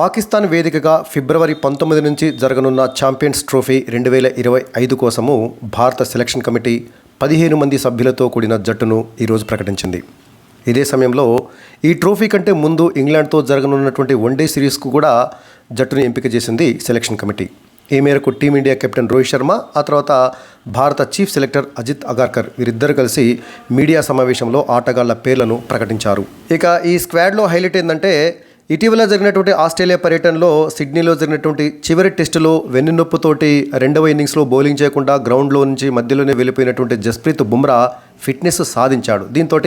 పాకిస్తాన్ వేదికగా ఫిబ్రవరి పంతొమ్మిది నుంచి జరగనున్న ఛాంపియన్స్ ట్రోఫీ రెండు వేల ఇరవై ఐదు కోసము భారత సెలక్షన్ కమిటీ పదిహేను మంది సభ్యులతో కూడిన జట్టును ఈరోజు ప్రకటించింది. ఇదే సమయంలో ఈ ట్రోఫీ కంటే ముందు ఇంగ్లాండ్తో జరగనున్నటువంటి వన్డే సిరీస్కు కూడా జట్టును ఎంపిక చేసింది సెలక్షన్ కమిటీ. ఈ మేరకు టీమిండియా కెప్టెన్ రోహిత్ శర్మ ఆ తర్వాత భారత చీఫ్ సెలెక్టర్ అజిత్ అగార్కర్ వీరిద్దరు కలిసి మీడియా సమావేశంలో ఆటగాళ్ళ పేర్లను ప్రకటించారు. ఇక ఈ స్క్వాడ్లో హైలైట్ ఏంటంటే ఇటీవల జరిగినటువంటి ఆస్ట్రేలియా పర్యటనలో సిడ్నీలో జరిగినటువంటి చివరి టెస్టులో వెన్నునొప్పుతోటి రెండవ ఇన్నింగ్స్లో బౌలింగ్ చేయకుండా గ్రౌండ్లో నుంచి మధ్యలోనే వెళ్ళిపోయినటువంటి జస్ప్రీత్ బుమ్రా ఫిట్నెస్ సాధించాడు. దీంతో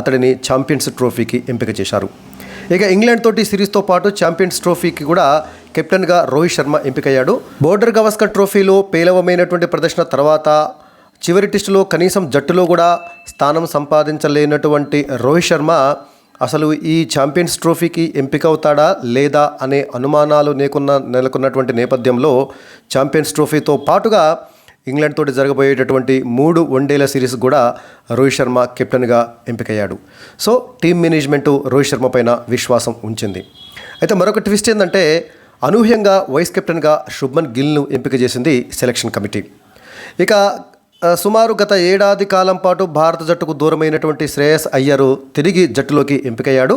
అతడిని ఛాంపియన్స్ ట్రోఫీకి ఎంపిక చేశారు. ఇక ఇంగ్లాండ్ తోటి సిరీస్తో పాటు ఛాంపియన్స్ ట్రోఫీకి కూడా కెప్టెన్గా రోహిత్ శర్మ ఎంపికయ్యాడు. బోర్డర్ గవస్కర్ ట్రోఫీలో పేలవమైనటువంటి ప్రదర్శన తర్వాత చివరి టెస్టులో కనీసం జట్టులో కూడా స్థానం సంపాదించలేనటువంటి రోహిత్ శర్మ అసలు ఈ ఛాంపియన్స్ ట్రోఫీకి ఎంపిక అవుతాడా లేదా అనే అనుమానాలు నేకున్న నెలకొన్నటువంటి నేపథ్యంలో ఛాంపియన్స్ ట్రోఫీతో పాటుగా ఇంగ్లాండ్ తోటి జరగబోయేటటువంటి మూడు వన్డేల సిరీస్ కూడా రోహిత్ శర్మ కెప్టెన్గా ఎంపికయ్యాడు. So team management Rohit Sharma పైన విశ్వాసం ఉంచింది. అయితే మరొక ట్విస్ట్ ఏంటంటే అనూహ్యంగా వైస్ కెప్టెన్గా శుభ్మన్ గిల్ను ఎంపిక చేసింది సెలక్షన్ కమిటీ. ఇక సుమారు గత ఏడాది కాలం పాటు భారత జట్టుకు దూరమైనటువంటి శ్రేయస్ అయ్యరు తిరిగి జట్టులోకి ఎంపికయ్యాడు.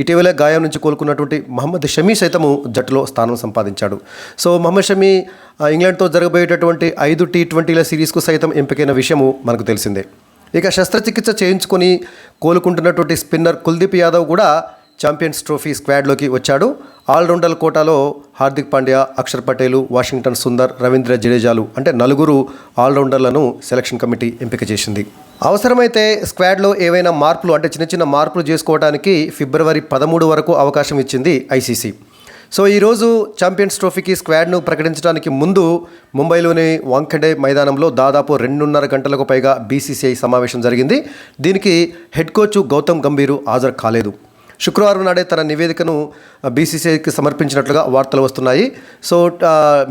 ఇటీవలే గాయం నుంచి కోలుకున్నటువంటి మహమ్మద్ షమీ సైతము జట్టులో స్థానం సంపాదించాడు. సో మహమ్మద్ షమీ ఇంగ్లాండ్తో జరగబోయేటటువంటి ఐదు టీ ట్వంటీల సిరీస్కు సైతం ఎంపికైన విషయము మనకు తెలిసిందే. ఇక శస్త్రచికిత్స చేయించుకొని కోలుకుంటున్నటువంటి స్పిన్నర్ కుల్దీప్ యాదవ్ కూడా ఛాంపియన్స్ ట్రోఫీ స్క్వాడ్లోకి వచ్చాడు. ఆల్రౌండర్ కోటాలో హార్దిక్ పాండ్యా అక్షర్ పటేలు వాషింగ్టన్ సుందర్ రవీంద్ర జడేజాలు అంటే నలుగురు ఆల్రౌండర్లను సెలక్షన్ కమిటీ ఎంపిక చేసింది. అవసరమైతే స్క్వాడ్లో ఏవైనా మార్పులు అంటే చిన్న చిన్న మార్పులు చేసుకోవడానికి ఫిబ్రవరి పదమూడు వరకు అవకాశం ఇచ్చింది ఐసీసీ. సో ఈరోజు ఛాంపియన్స్ ట్రోఫీకి స్క్వాడ్ను ప్రకటించడానికి ముందు ముంబైలోని వాంఖెడే మైదానంలో దాదాపు రెండున్నర గంటలకు పైగా బీసీసీఐ సమావేశం జరిగింది. దీనికి హెడ్ కోచ్ గౌతమ్ గంభీరు హాజరు కాలేదు. శుక్రవారం నాడే తన నివేదికను బీసీసీఐకి సమర్పించినట్లుగా వార్తలు వస్తున్నాయి. సో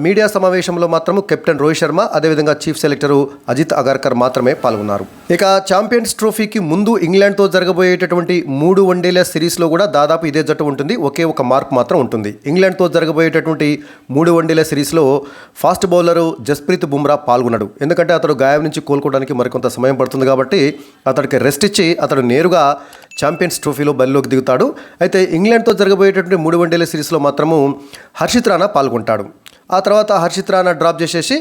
మీడియా సమావేశంలో మాత్రం కెప్టెన్ రోహిత్ శర్మ అదేవిధంగా చీఫ్ సెలెక్టరు అజిత్ అగర్కర్ మాత్రమే పాల్గొన్నారు. ఇక ఛాంపియన్స్ ట్రోఫీకి ముందు ఇంగ్లాండ్తో జరగబోయేటటువంటి మూడు వన్డేల సిరీస్లో కూడా దాదాపు ఇదే జట్టు ఉంటుంది. ఒకే ఒక మార్క్ మాత్రం ఉంటుంది. ఇంగ్లాండ్తో జరగబోయేటటువంటి మూడు వన్డేల సిరీస్లో ఫాస్ట్ బౌలరు జస్ప్రీత్ బుమ్రా పాల్గొనడు ఎందుకంటే అతడు గాయం నుంచి కోలుకోవడానికి మరికొంత సమయం పడుతుంది కాబట్టి అతడికి రెస్ట్ ఇచ్చి అతడు నేరుగా ఛాంపియన్స్ ట్రోఫీలో బరిలోకి దిగుతాడు. అయితే ఇంగ్లాండ్తో జరగబోయేటటువంటి మూడు వన్డేల సిరీస్లో మాత్రము హర్షిత్ రాణా పాల్గొంటాడు. ఆ తర్వాత హర్షిత్ రాణా డ్రాప్ చేసేసి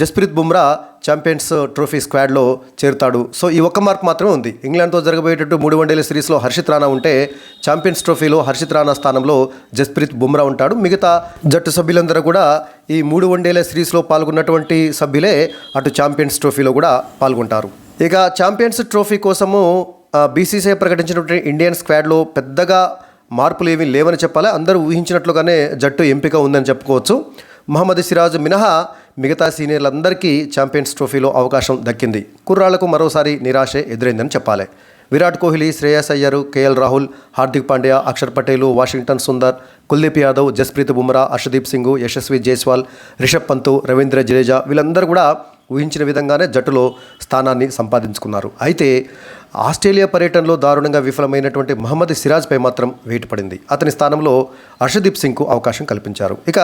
జస్ప్రీత్ బుమ్రా ఛాంపియన్స్ ట్రోఫీ స్క్వాడ్లో చేరుతాడు. సో ఈ ఒక్క మార్క్ మాత్రమే ఉంది. ఇంగ్లాండ్తో జరగబోయేటట్టు మూడు వన్డేల సిరీస్లో హర్షిత్ రాణా ఉంటే ఛాంపియన్స్ ట్రోఫీలో హర్షిత్ రాణా స్థానంలో జస్ప్రీత్ బుమ్రా ఉంటాడు. మిగతా జట్టు సభ్యులందరూ కూడా ఈ మూడు వన్డేల సిరీస్లో పాల్గొన్నటువంటి సభ్యులే అటు ఛాంపియన్స్ ట్రోఫీలో కూడా పాల్గొంటారు. ఇక ఛాంపియన్స్ ట్రోఫీ కోసము బీసీసీఐ ప్రకటించినటువంటి ఇండియన్ స్క్వాడ్లో పెద్దగా మార్పులు ఏమీ లేవని చెప్పాలి. అందరూ ఊహించినట్లుగానే జట్టు ఎంపిక ఉందని చెప్పుకోవచ్చు. మహమ్మద్ సిరాజ్ మినహా మిగతా సీనియర్లందరికీ ఛాంపియన్స్ ట్రోఫీలో అవకాశం దక్కింది. కుర్రాళ్ళకు మరోసారి నిరాశే ఎదురైందని చెప్పాలి. విరాట్ కోహ్లీ శ్రేయస్ అయ్యర్ కేఎల్ రాహుల్ హార్దిక్ పాండ్యా అక్షర్ పటేలు వాషింగ్టన్ సుందర్ కుల్దీప్ యాదవ్ జస్ప్రీత్ బుమ్రా అర్షదీప్ సింగ్ యశస్వి జైస్వాల్ రిషబ్ పంత్ రవీంద్ర జడేజా వీళ్ళందరూ కూడా ఊహించిన విధంగానే జట్టులో స్థానాన్ని సంపాదించుకున్నారు. అయితే ఆస్ట్రేలియా పర్యటనలో దారుణంగా విఫలమైనటువంటి మహమ్మద్ సిరాజ్పై మాత్రం వెయిట్ పడింది అతని స్థానంలో హర్షదీప్ సింగ్కు అవకాశం కల్పించారు. ఇక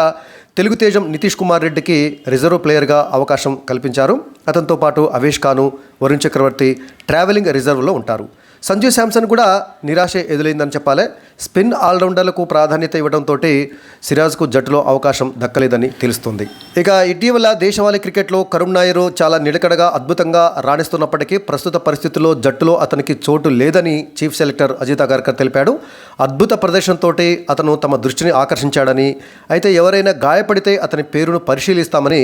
తెలుగు తేజం నితీష్ కుమార్ రెడ్డికి రిజర్వ్ ప్లేయర్గా అవకాశం కల్పించారు. అతనితో పాటు అవేష్ ఖాను వరుణ్ చక్రవర్తి ట్రావెలింగ్ రిజర్వ్లో ఉంటారు. సంజు శాంసన్ కూడా నిరాశ ఎదురైందని చెప్పాలి. స్పిన్ ఆల్రౌండర్లకు ప్రాధాన్యత ఇవ్వడంతో సిరాజ్కు జట్టులో అవకాశం దక్కలేదని తెలుస్తుంది. ఇక ఇటీవల దేశవాళీ క్రికెట్లో కరుణ్ నాయర్ చాలా నిలకడగా అద్భుతంగా రాణిస్తున్నప్పటికీ ప్రస్తుత పరిస్థితుల్లో జట్టులో అతనికి చోటు లేదని చీఫ్ సెలెక్టర్ అజిత్ అగర్కర్ తెలిపాడు. అద్భుత ప్రదర్శనతో అతను తమ దృష్టిని ఆకర్షించాడని అయితే ఎవరైనా గాయపడితే అతని పేరును పరిశీలిస్తామని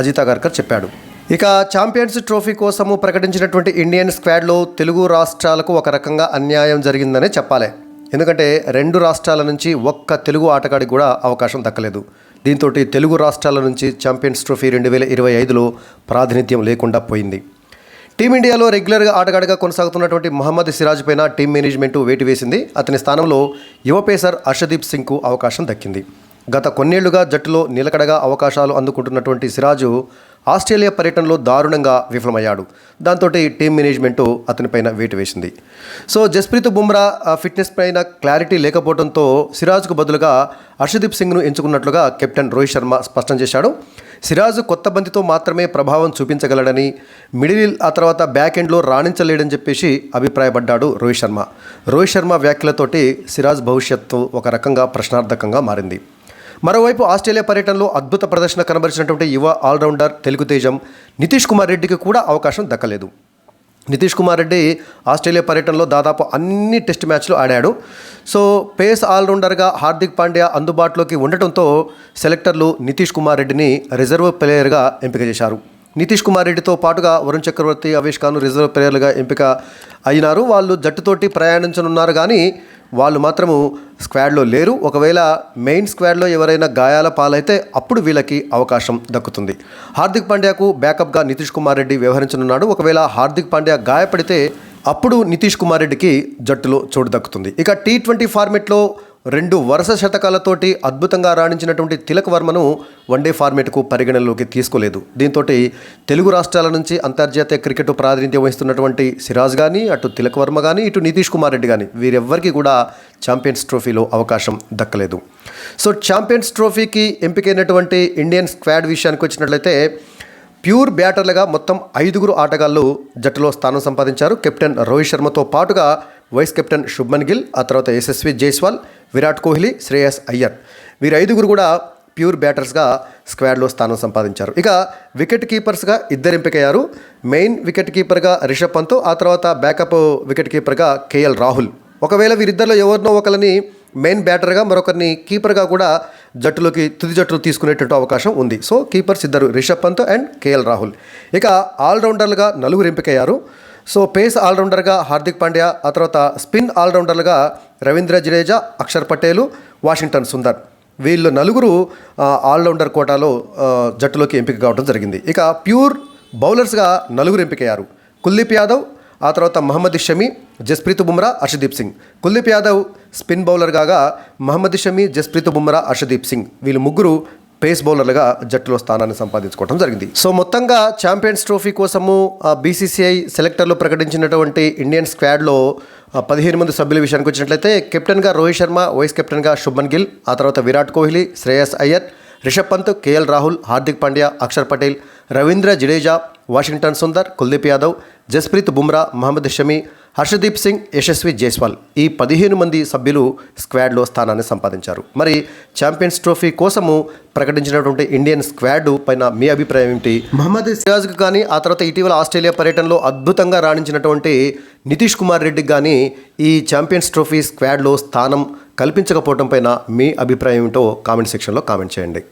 అజిత్ అగర్కర్ చెప్పాడు. ఇక ఛాంపియన్స్ ట్రోఫీ కోసము ప్రకటించినటువంటి ఇండియన్ స్క్వాడ్లో తెలుగు రాష్ట్రాలకు ఒక రకంగా అన్యాయం జరిగిందనే చెప్పాలి. ఎందుకంటే రెండు రాష్ట్రాల నుంచి ఒక్క తెలుగు ఆటగాడికి కూడా అవకాశం దక్కలేదు. దీంతో తెలుగు రాష్ట్రాల నుంచి ఛాంపియన్స్ ట్రోఫీ రెండు వేల ఇరవై ఐదులో ప్రాతినిధ్యం లేకుండా పోయింది. టీమిండియాలో రెగ్యులర్గా ఆటగాడిగా కొనసాగుతున్నటువంటి మహమ్మద్ సిరాజ్ పైన టీం మేనేజ్మెంట్ వేటు వేసింది అతని స్థానంలో యువ పేసర్ అర్షదీప్ సింగ్కు అవకాశం దక్కింది. గత కొన్నేళ్ళుగా జట్టులో నిలకడగా అవకాశాలు అందుకుంటున్నటువంటి సిరాజు ఆస్ట్రేలియా పర్యటనలో దారుణంగా విఫలమయ్యాడు. దాంతో టీం మేనేజ్మెంటు అతనిపైన వేటు వేసింది. సో జస్ప్రీత్ బుమ్రా ఫిట్నెస్ పైన క్లారిటీ లేకపోవడంతో సిరాజ్కు బదులుగా హర్షదీప్ సింగ్ను ఎంచుకున్నట్లుగా కెప్టెన్ రోహిత్ శర్మ స్పష్టం చేశాడు. సిరాజ్ కొత్త బంతితో మాత్రమే ప్రభావం చూపించగలడని మిడిల్ ఆ తర్వాత బ్యాక్ ఎండ్లో రాణించలేడని చెప్పేసి అభిప్రాయపడ్డాడు రోహిత్ శర్మ. రోహిత్ శర్మ వ్యాఖ్యలతోటి సిరాజ్ భవిష్యత్తు ఒక రకంగా ప్రశ్నార్థకంగా మారింది. మరోవైపు ఆస్ట్రేలియా పర్యటనలో అద్భుత ప్రదర్శన కనబరిచినటువంటి యువ ఆల్రౌండర్ తెలుగు తేజం నితీష్ కుమార్ రెడ్డికి కూడా అవకాశం దక్కలేదు. నితీష్ కుమార్ రెడ్డి ఆస్ట్రేలియా పర్యటనలో దాదాపు అన్ని టెస్ట్ మ్యాచ్లు ఆడాడు. సో పేస్ ఆల్రౌండర్గా హార్దిక్ పాండ్యా అందుబాటులోకి ఉండటంతో సెలెక్టర్లు నితీష్ కుమార్ రెడ్డిని రిజర్వ్ ప్లేయర్గా ఎంపిక చేశారు. నితీష్ కుమార్ రెడ్డితో పాటుగా వరుణ్ చక్రవర్తి అవేష్ ఖాన్ రిజర్వ్ ప్లేయర్లుగా ఎంపిక అయినారు. వాళ్ళు జట్టుతోటి ప్రయాణించనున్నారు కానీ వాళ్ళు మాత్రము స్క్వాడ్లో లేరు. ఒకవేళ మెయిన్ స్క్వాడ్లో ఎవరైనా గాయాల పాలైతే అప్పుడు వీళ్ళకి అవకాశం దక్కుతుంది. హార్దిక్ పాండ్యాకు బ్యాకప్గా నితీష్ కుమార్ రెడ్డి వ్యవహరించనున్నాడు. ఒకవేళ హార్దిక్ పాండ్యా గాయపడితే అప్పుడు నితీష్ కుమార్ రెడ్డికి జట్టులో చోటు దక్కుతుంది. ఇక టీ ట్వంటీ ఫార్మెట్లో రెండు వరుస శతకాలతోటి అద్భుతంగా రాణించినటువంటి తిలక్ వర్మను వన్డే ఫార్మేట్కు పరిగణనలోకి తీసుకోలేదు. దీంతో తెలుగు రాష్ట్రాల నుంచి అంతర్జాతీయ క్రికెట్ ప్రాతినిధ్యం వహిస్తున్నటువంటి సిరాజ్ కానీ అటు తిలక్ వర్మ కానీ ఇటు నితీష్ కుమార్ రెడ్డి కానీ వీరెవ్వరికీ కూడా ఛాంపియన్స్ ట్రోఫీలో అవకాశం దక్కలేదు. సో ఛాంపియన్స్ ట్రోఫీకి ఎంపికైనటువంటి ఇండియన్ స్క్వాడ్ విషయానికి వచ్చినట్లయితే ప్యూర్ బ్యాటర్లుగా మొత్తం ఐదుగురు ఆటగాళ్ళు జట్టులో స్థానం సంపాదించారు. కెప్టెన్ రోహిత్ శర్మతో పాటుగా వైస్ కెప్టెన్ శుభ్మన్ గిల్ ఆ తర్వాత యశస్వి జైస్వాల్ విరాట్ కోహ్లీ శ్రేయస్ అయ్యర్. వీరు ఐదుగురు కూడా ప్యూర్ బ్యాటర్స్గా స్క్వాడ్లో స్థానం సంపాదించారు. ఇక వికెట్ కీపర్స్గా ఇద్దరు ఎంపికయ్యారు. మెయిన్ వికెట్ కీపర్గా రిషబ్ పంత్ ఆ తర్వాత బ్యాకప్ వికెట్ కీపర్గా కేఎల్ రాహుల్. ఒకవేళ వీరిద్దరిలో ఎవరినో ఒకరిని మెయిన్ బ్యాటర్గా మరొకరిని కీపర్గా కూడా జట్టులోకి తుది జట్టులో తీసుకునేటట్టు అవకాశం ఉంది. సో కీపర్స్ ఇద్దరు రిషబ్ పంత్ అండ్ కేఎల్ రాహుల్. ఇక ఆల్రౌండర్లుగా నలుగురు ఎంపికయ్యారు. సో పేస్ ఆల్రౌండర్గా హార్దిక్ పాండ్యా ఆ తర్వాత స్పిన్ ఆల్రౌండర్లుగా రవీంద్ర జడేజా అక్షర్ పటేలు వాషింగ్టన్ సుందర్. వీళ్ళు నలుగురు ఆల్రౌండర్ కోటాలో జట్టులోకి ఎంపిక కావడం జరిగింది. ఇక ప్యూర్ బౌలర్స్గా నలుగురు ఎంపికయ్యారు. కుల్దీప్ యాదవ్ ఆ తర్వాత మహమ్మద్ షమి జస్ప్రీత్ బుమ్రా అర్షదీప్ సింగ్. కుల్దీప్ యాదవ్ స్పిన్ బౌలర్ కాగా మహమ్మద్ షమి జస్ప్రీత్ బుమ్రా అర్షదీప్ సింగ్ వీళ్ళు ముగ్గురు పేస్ బౌలర్లుగా జట్టులో స్థానాన్ని సంపాదించుకోవడం జరిగింది. సో మొత్తంగా ఛాంపియన్స్ ట్రోఫీ కోసము బీసీసీఐ సెలెక్టర్లు ప్రకటించినటువంటి ఇండియన్ స్క్వాడ్లో పదిహేను మంది సభ్యుల విషయానికి వచ్చినట్లయితే కెప్టెన్గా రోహిత్ శర్మ వైస్ కెప్టెన్గా శుభ్మన్ గిల్ ఆ తర్వాత విరాట్ కోహ్లీ శ్రేయస్ అయ్యర్ రిషబ్ పంత్ కేఎల్ రాహుల్ హార్దిక్ పాండ్యా అక్షర్ పటేల్ రవీంద్ర జడేజా వాషింగ్టన్ సుందర్ కుల్దీప్ యాదవ్ జస్ప్రీత్ బుమ్రా మహమ్మద్ షమీ హర్షదీప్ సింగ్ యశస్వి జైస్వాల్ ఈ పదిహేను మంది సభ్యులు స్క్వాడ్లో స్థానాన్ని సంపాదించారు. మరి ఛాంపియన్స్ ట్రోఫీ కోసము ప్రకటించినటువంటి ఇండియన్ స్క్వాడ్ పైన మీ అభిప్రాయం ఏమిటి? మహమ్మద్ సిరాజ్కి కానీ ఆ తర్వాత ఇటీవల ఆస్ట్రేలియా పర్యటనలో అద్భుతంగా రాణించినటువంటి నితీష్ కుమార్ రెడ్డికి కానీ ఈ ఛాంపియన్స్ ట్రోఫీ స్క్వాడ్లో స్థానం కల్పించకపోవడం పైన మీ అభిప్రాయం ఏమిటో కామెంట్ సెక్షన్లో కామెంట్ చేయండి.